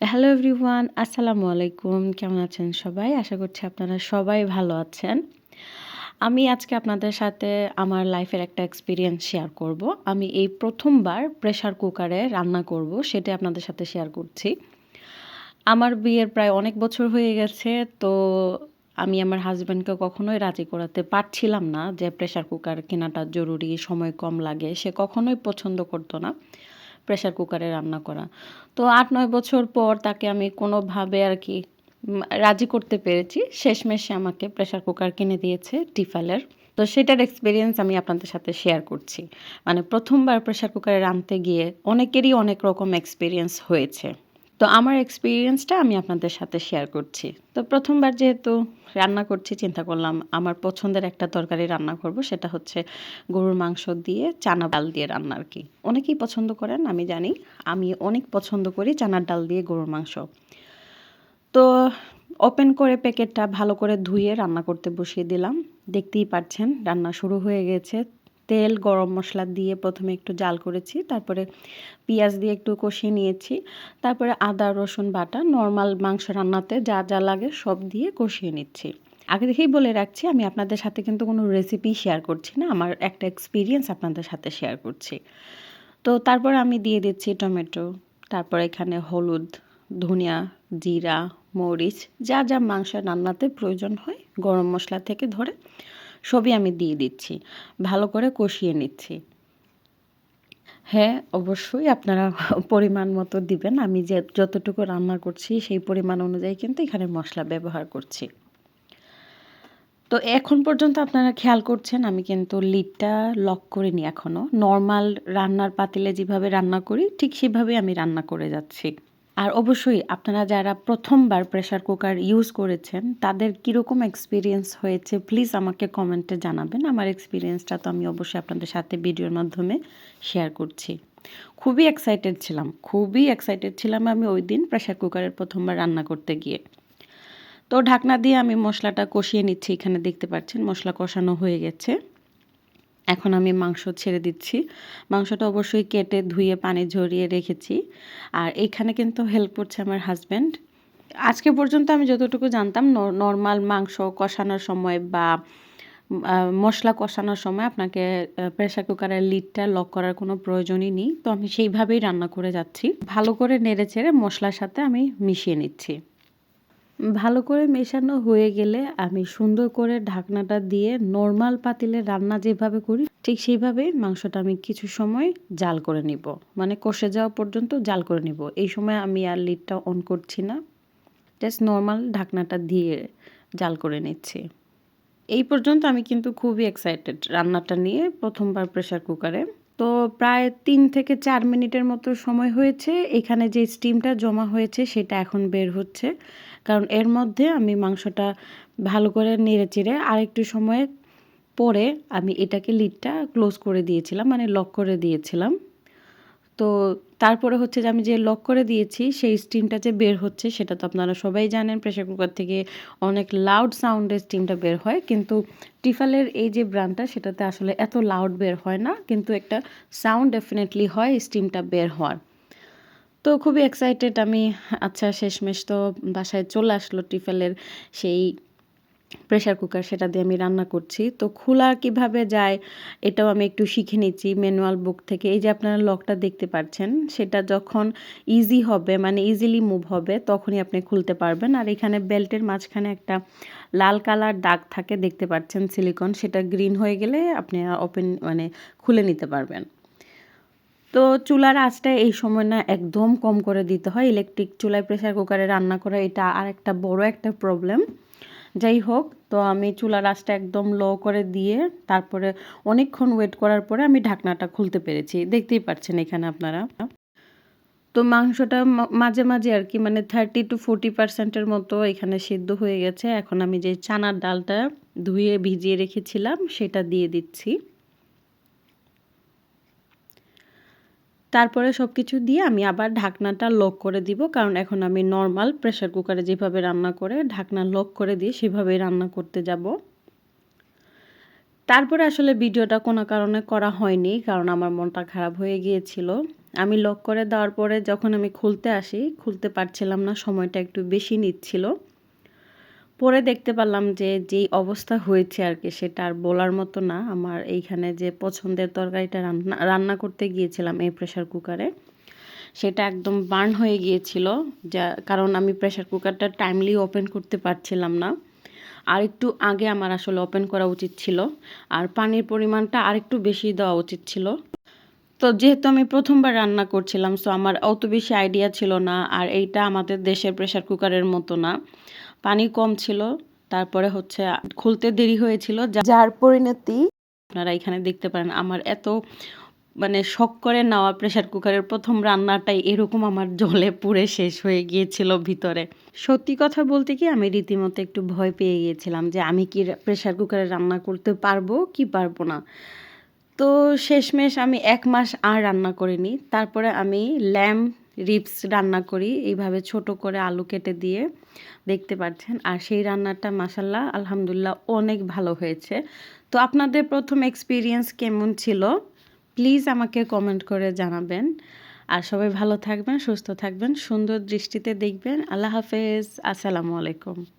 Hello everyone আসসালামু আলাইকুম। কেমন আছেন সবাই? আশা করছি আপনারা সবাই ভালো আছেন। আমি আজকে আপনাদের সাথে আমার লাইফের একটা এক্সপিরিয়েন্স শেয়ার করব। আমি এই প্রথমবার প্রেশার কুকারে রান্না করব সেটা আপনাদের সাথে শেয়ার করছি। আমার বিয়ের প্রায় অনেক বছর হয়ে গেছে, তো আমি আমার হাজব্যান্ডকে কখনোই রাজি করাতে পারছিলাম না যে প্রেশার কুকার কেনাটা জরুরি, সময় কম লাগে, সে কখনোই পছন্দ করতো না। প্রেশার কুকারে রান্না করা। তো আট, নয় বছর পর তাকে আমি কোনোভাবে আর কি রাজি করতে পেরেছি। শেষমেশে আমাকে প্রেশার কুকার কিনে দিয়েছে টিফালের তো সেটার এক্সপিরিয়েন্স আমি আপনাদের সাথে শেয়ার করছি। মানে প্রথমবার প্রেশার কুকারে রাঁধতে গিয়ে অনেকেরই অনেক রকম এক্সপিরিয়েন্স হয়েছে। তো আমার এক্সপিরিয়েন্সটা আমি আপনাদের সাথে শেয়ার করছি। তো প্রথমবার যেহেতু রান্না করছি, চিন্তা করলাম আমার পছন্দের একটা তরকারি রান্না করব, সেটা হচ্ছে গরুর মাংস দিয়ে চানা ডাল দিয়ে রান্না আর কি। অনেকেই পছন্দ করেন, আমি জানি। আমি অনেক পছন্দ করি চানার ডাল দিয়ে গরুর মাংস। তো ওপেন করে প্যাকেটটা ভালো করে ধুয়ে রান্না করতে বসিয়ে দিলাম। দেখতেই পাচ্ছেন রান্না শুরু হয়ে গেছে। তেল, গরম মশলা দিয়ে প্রথমে একটু জাল করেছি, তারপরে পেঁয়াজ দিয়ে একটু কষিয়ে নিয়েছি, তারপরে আদা, রসুন, বাটা নর্মাল মাংস রান্নাতে যা যা লাগে সব দিয়ে কষিয়ে নিচ্ছি। আগে দেখেই বলে রাখছি, আমি আপনাদের সাথে কিন্তু কোনো রেসিপি শেয়ার করছি না, আমার একটা এক্সপিরিয়েন্স আপনাদের সাথে শেয়ার করছি। তো তারপর আমি দিয়ে দিচ্ছি টমেটো, তারপর এখানে হলুদ, ধনিয়া, জিরা, মরিচ, যা যা মাংস রান্নাতে প্রয়োজন হয়, গরম মশলা থেকে ধরে সবই আমি দিয়ে দিচ্ছি। ভালো করে কষিয়ে নিচ্ছি। হ্যাঁ অবশ্যই আপনারা পরিমাণ মতো দিবেন। আমি যে যতটুকু রান্না করছি সেই পরিমাণ অনুযায়ী কিন্তু এখানে মশলা ব্যবহার করছি। তো এখন পর্যন্ত আপনারা খেয়াল করছেন, আমি কিন্তু লিডটা লক করিনি এখনও নর্মাল রান্নার পাতিলে যেভাবে রান্না করি, ঠিক সেভাবে আমি রান্না করে যাচ্ছি। আর অবশ্যই আপনারা যারা প্রথমবার প্রেশার কুকার ইউজ করেছেন, তাদের কীরকম এক্সপিরিয়েন্স হয়েছে প্লিজ আমাকে কমেন্টে জানাবেন। আমার এক্সপিরিয়েন্সটা তো আমি অবশ্যই আপনাদের সাথে ভিডিওর মাধ্যমে শেয়ার করছি। খুবই এক্সাইটেড ছিলাম, খুবই এক্সাইটেড ছিলাম আমি ওই দিন প্রেশার কুকারের প্রথমবার রান্না করতে গিয়ে। তো ঢাকনা দিয়ে আমি মশলাটা কষিয়ে নিচ্ছি, এখানে দেখতে পাচ্ছেন মশলা কষানো হয়ে গেছে। এখন আমি মাংস ছেড়ে দিচ্ছি। মাংসটা অবশ্যই কেটে ধুয়ে পানি ঝরিয়ে রেখেছি। আর এখানে কিন্তু হেল্প করছে আমার হাজব্যান্ড আজকে পর্যন্ত আমি যতটুকু জানতাম নর্মাল মাংস কষানোর সময় বা মশলা কষানোর সময় আপনাকে প্রেশার কুকারের লিডটা লক করার কোনো প্রয়োজনই নেই। তো আমি সেইভাবেই রান্না করে যাচ্ছি। ভালো করে নেড়ে চেড়ে মশলার সাথে আমি মিশিয়ে নিচ্ছি। ভালো করে মেশানো হয়ে গেলে আমি সুন্দর করে ঢাকনাটা দিয়ে নর্মাল পাতিলে রান্না যেভাবে করি, ঠিক সেইভাবেই মাংসটা আমি কিছু সময় জাল করে নিব। মানে কষে যাওয়া পর্যন্ত জাল করে নিব। এই সময় আমি আর লিডটা অন করছি না। জাস্ট নর্মাল ঢাকনাটা দিয়ে জাল করে নিচ্ছি। এই পর্যন্ত আমি কিন্তু খুবই এক্সাইটেড রান্নাটা নিয়ে প্রথমবার প্রেশার কুকারে তো প্রায় তিন থেকে চার মিনিটের মতো সময় হয়েছে। এখানে যে স্টিমটা জমা হয়েছে সেটা এখন বের হচ্ছে। কারণ এর মধ্যে আমি মাংসটা ভালো করে নেড়ে চেড়ে আরেকটু সময় পরে আমি এটাকে লিডটা ক্লোজ করে দিয়েছিলাম মানে লক করে দিয়েছিলাম। তো তারপরে হচ্ছে যে আমি যে লক করে দিয়েছি, সেই স্টিমটা যে বের হচ্ছে সেটা তো আপনারা সবাই জানেন প্রেশার কুকার থেকে অনেক লাউড সাউন্ডের স্টিমটা বের হয়। কিন্তু টিফালের এই যে ব্র্যান্ডটা সেটাতে আসলে এত লাউড বের হয় না, কিন্তু একটা সাউন্ড ডেফিনেটলি হয় স্টিমটা বের হওয়ার। তো খুবই এক্সাইটেড আমি আচ্ছা শেষমেশ তো বাসায় চলে আসলো টিফেলের সেই প্রেশার কুকার সেটা দিয়ে আমি রান্না করছি। তো খোলা কীভাবে যায় এটাও আমি একটু শিখে নিচ্ছি ম্যানুয়াল বুক থেকে। এই যে আপনারা লকটা দেখতে পাচ্ছেন, সেটা যখন ইজি হবে মানে ইজিলি মুভ হবে, তখনই আপনি খুলতে পারবেন। আর এখানে বেল্টের মাঝখানে একটা লাল কালার দাগ থাকে, দেখতে পাচ্ছেন সিলিকন সেটা গ্রিন হয়ে গেলে আপনি ওপেন মানে খুলে নিতে পারবেন। তো চুলার আঁচটা এই সময় না একদম কম করে দিতে হয়। ইলেকট্রিক চুলায় প্রেশার কুকারে রান্না করা এটা আর একটা বড় একটা প্রবলেম যাই হোক, তো আমি চুলা রাসটা একদম লো করে দিয়ে তারপরে অনেকক্ষণ ওয়েট করার পরে আমি ঢাকনাটা খুলতে পেরেছি। দেখতেই পাচ্ছেন এখানে আপনারা। তো মাংসটা মাঝে মাঝে আর কি মানে থার্টি টু ফোর্টি পার্সেন্টের মতো এখানে সিদ্ধ হয়ে গেছে। এখন আমি যে চানার ডালটা ধুয়ে ভিজিয়ে রেখেছিলাম, সেটা দিয়ে দিচ্ছি। তারপরে সব কিছু দিয়ে আমি আবার ঢাকনাটা লক করে দিব। কারণ এখন আমি নর্মাল প্রেশার কুকারে যেভাবে রান্না করে ঢাকনা লক করে দিয়ে সেভাবেই রান্না করতে যাব। তারপরে আসলে ভিডিওটা কোনো কারণে করা হয়নি, কারণ আমার মনটা খারাপ হয়ে গিয়েছিল। আমি লক করে দেওয়ার পরে যখন আমি খুলতে আসি, খুলতে পারছিলাম না, সময়টা একটু বেশি নিচ্ছিল। পরে দেখতে পারলাম যে যেই অবস্থা হয়েছে আর কি, সেটা আর বলার মতো না। আমার এইখানে যে পছন্দের তরকারিটা রান্না রান্না করতে গিয়েছিলাম এই প্রেশার কুকারে সেটা একদম বার্ন হয়ে গিয়েছিল, যা, কারণ আমি প্রেশার কুকারটা টাইমলি ওপেন করতে পারছিলাম না। আর একটু আগে আমার আসলে ওপেন করা উচিত ছিল, আর পানির পরিমাণটা আরেকটু বেশি দেওয়া উচিত ছিল। তো যেহেতু আমি প্রথমবার রান্না করছিলাম সো আমার অত বেশি আইডিয়া ছিল না, আর এইটা আমাদের দেশের প্রেশার কুকারের মতো না। পানি কম ছিল, তারপরে হচ্ছে খুলতে দেরি হয়েছিল যার পরিণতি আপনারা এখানে দেখতে পারেন। আমার এত মানে শখ করে নেওয়া প্রেশার কুকারের প্রথম রান্নাটাই এরকম আমার জলে পুড়ে শেষ হয়ে গিয়েছিল ভিতরে। সত্যি কথা বলতে কি, আমি রীতিমতো একটু ভয় পেয়ে গিয়েছিলাম যে আমি কি প্রেশার কুকারে রান্না করতে পারব কি পারব না। তো শেষমেশ আমি এক মাস আর রান্না করিনি। তারপরে আমি ল্যাম্প রিপস রান্না করি। এইভাবে ছোট করে আলু কেটে দিয়ে দেখতে পাচ্ছেন। আর সেই রান্নাটা মাসাল্লাহ আলহামদুলিল্লাহ অনেক ভালো হয়েছে। তো আপনাদের প্রথম এক্সপিরিয়েন্স কেমন ছিল? প্লিজ আমাকে কমেন্ট করে জানাবেন। আর সবাই ভালো থাকবেন, সুস্থ থাকবেন, সুন্দর দৃষ্টিতে দেখবেন। আল্লাহ হাফেজ, আসসালামু আলাইকুম।